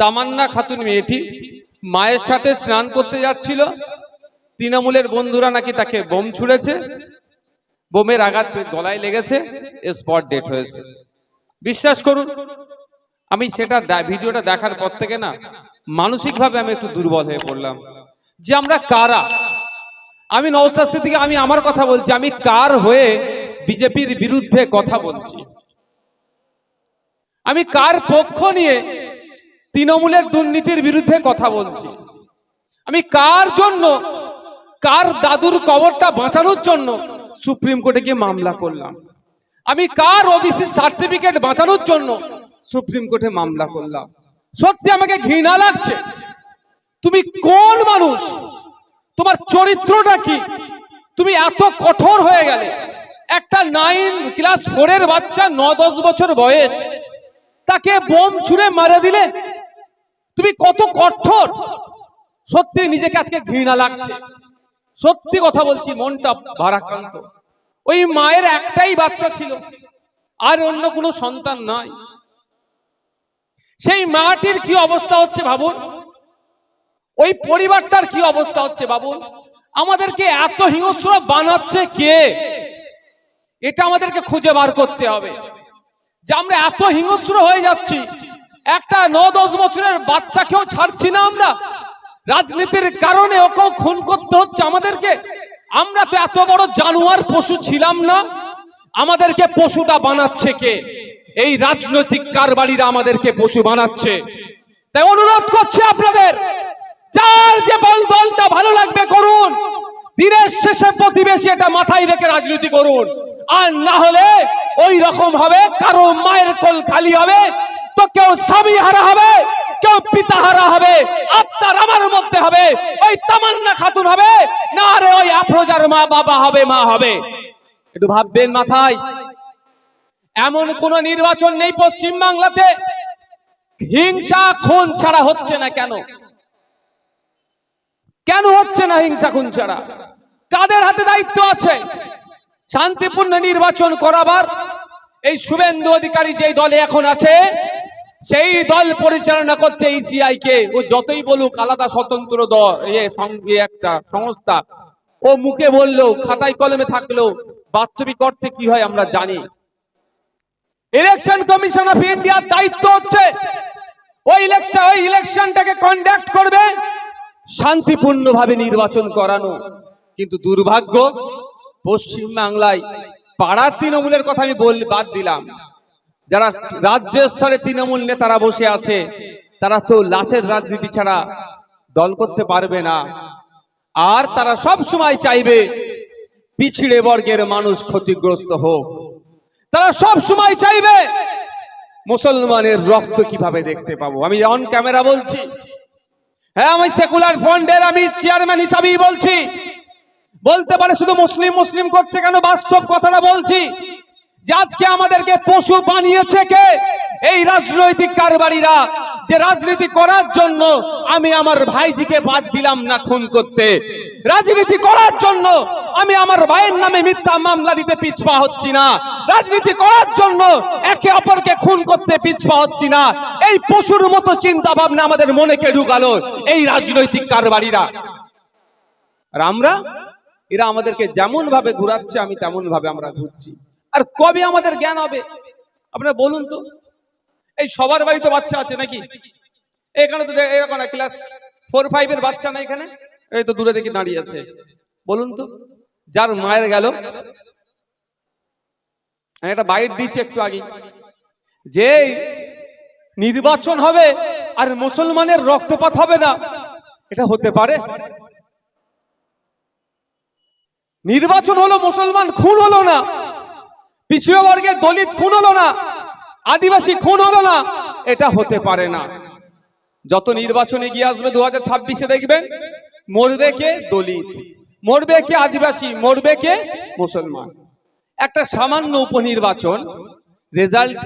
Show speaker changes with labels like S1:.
S1: তামান্না খাতুন মেয়েটি মায়ের সাথে স্নান করতে যাচ্ছিল। তৃণমূলের বন্ধুরা নাকি তাকে বোম ছুঁড়েছে। বোমের আঘাত গলায় লেগেছে স্পট ডেট হয়েছে। বিশ্বাস করুন, আমি সেটা ভিডিওটা দেখার পর থেকে না, মানসিকভাবে আমি একটু দুর্বল হয়ে পড়লাম। যে আমরা কারা? আমি নৌসাদ সিদ্দিকী, আমি আমার কথা বলছি, আমি কার হয়ে বিজেপির বিরুদ্ধে কথা বলছি? আমি কার পক্ষ নিয়ে তৃণমূলের দুর্নীতির বিরুদ্ধে কথা বলছি। আমি কার জন্য, কার দাদুর কবরটা বাঁচানোর জন্য সুপ্রিম কোর্টে গিয়ে মামলা করলাম? আমি কার ওবিসি সার্টিফিকেট বাঁচানোর জন্য সুপ্রিম কোর্টে মামলা করলাম? সত্যি আমাকে ঘৃণা লাগছে। তুমি কোন মানুষ? তোমার চরিত্রটা কি? তুমি এত কঠোর হয়ে গেলে। একটা নাইন ক্লাস ফোরের বাচ্চা ন দশ বছর বয়স, তাকে বোম ছুঁড়ে মারা দিলে তুমি কত কঠোর। সত্যি নিজেকে আজকে ঘৃণা লাগছে। সত্যি কথা বলছি, মনটা ভারাক্রান্ত। ওই মায়ের একটাই বাচ্চা ছিল, আর অন্য কোনো সন্তান নাই। সেই মাটির কি অবস্থা হচ্ছে ভাবুন? ওই পরিবারটার কি অবস্থা হচ্ছে বাবুন আমাদেরকে এত হিংস্র বানাচ্ছে কে? এটা আমাদেরকে খুঁজে বার করতে হবে। যে আমরা এত হিংস্র হয়ে যাচ্ছি একটা ন দশ বছরের বাচ্চাকেও ছাড়ছি না আমরা। রাজনীতির কারণে ওকেও খুন করতে হচ্ছে আমাদেরকে। আমরা তো এত বড় জানোয়ার পশু ছিলাম না। আমাদেরকে পশুটা বানাচ্ছে কে? এই রাজনৈতিক কারবারিরা আমাদেরকে পশু বানাচ্ছে। তাই অনুরোধ করছি আপনাদের, যার যে বল দলটা ভালো লাগবে করুন। দিনের শেষে প্রতিবেশী এটা মাথায় রেখে রাজনীতি করুন। আর না হলে ওই রকম হবে, কারও মায়ের কোল খালি হবে তো কেউ স্বামী হারা হবে, কেউ পিতা হারা হবে আপনার আমার মধ্যে হবে, ওই তামান্না খাতুন হবে, না রে ওই আফরোজার মা বাবা হবে, মা হবে। একটু ভাববেন মাথায়, এমন কোন নির্বাচন নেই পশ্চিম বাংলাতে, হিংসা খুন ছাড়া হচ্ছে না কেন? কেন হচ্ছে না হিংসা খুন ছাড়া? কাদের হাতে দায়িত্ব আছে? শান্তিপূর্ণ নির্বাচন করাবার এই শুভেন্দু অধিকারী যে দলে এখন আছে সেই দল পরিচালনা করছে ইসিআই কে। ও যতই বলুক, আলাদা স্বতন্ত্র দল ইয়ে ইয়ে একটা সংস্থা। ও মুখে বলল খাতায় কলমে থাকলেও, বাস্তবিক অর্থে কি হয় আমরা জানি। ইলেকশন কমিশন অফ ইন্ডিয়ার দায়িত্ব হচ্ছে, ওই ইলেকশন ওই ইলেকশনটাকে কন্ডাক্ট করবে, শান্তিপূর্ণভাবে নির্বাচন করানো। কিন্তু দুর্ভাগ্য পশ্চিম বাংলায় পাড়ার তৃণমূলের কথা আমি বল, বাদ দিলাম। যারা রাজ্য স্তরে তৃণমূল নেতারা বসে আছে, তারা তো লাশের রাজনীতি ছাড়া দল করতে পারবে না। আর তারা সব সময় চাইবে পিছিড়ে বর্গের মানুষ ক্ষতিগ্রস্ত হোক। তারা সব সময় চাইবে মুসলমানের রক্ত কীভাবে দেখতে পাবো? আমি অন ক্যামেরা বলছি। হ্যাঁ আমি সেকুলার ফ্রন্টের আমি চেয়ারম্যান হিসাবেই বলছি। বলতে পারে শুধু মুসলিম মুসলিম করছে কেন? বাস্তব কথাটা বলছি। যে আজকে আমাদেরকে পশু বানিয়েছে কে? এই রাজনৈতিক কারবারিরা। যে রাজনীতি করার জন্য আমি আমার ভাইজিকে বাদ দিলাম না খুন করতে। রাজনীতি করার জন্য আমি আমার ভাইয়ের নামে মিথ্যা মামলা দিতে পিছপা হচ্ছি না। রাজনীতি করার জন্য একে অপরকে খুন করতে পিছপা হচ্ছি না। এই পশুর মতো চিন্তা ভাবনা আমাদের মনে কে ঢুকালো? এই রাজনৈতিক কারবারিরা। আর আমরা, এরা আমাদেরকে যেমন ভাবে ঘুরাচ্ছে, আমি তেমন ভাবে আমরা ঘুরছি। আর কবে আমাদের জ্ঞান হবে? আপনারা বলুন তো। এই সবার বাড়িতে বাচ্চা আছে নাকি? এখানে তো এরকম ক্লাস ফোর ফাইভের বাচ্চা না এখানে? এই তো দূরে দেখি দাঁড়িয়ে আছে। বলুন তো, যার মায়ের গেল। আমি একটা বাইট দিচ্ছি একটু আগে যে নির্বাচন হবে আর মুসলমানের রক্তপাত হবে না, এটা হতে পারে? নির্বাচন হলো মুসলমান, খুন হলো না। পিছিয়ে বর্গে দলিত খুন হলো না, আদিবাসী খুন হলো না, এটা হতে পারে না। যত নির্বাচনে গিয়ে আসবে দু হাজার ছাব্বিশে দেখবেন, মরবে কে দলিত, মরবে কে আদিবাসী, মরবে কে মুসলমান। একটা সামান্য উপনির্বাচন, রেজাল্ট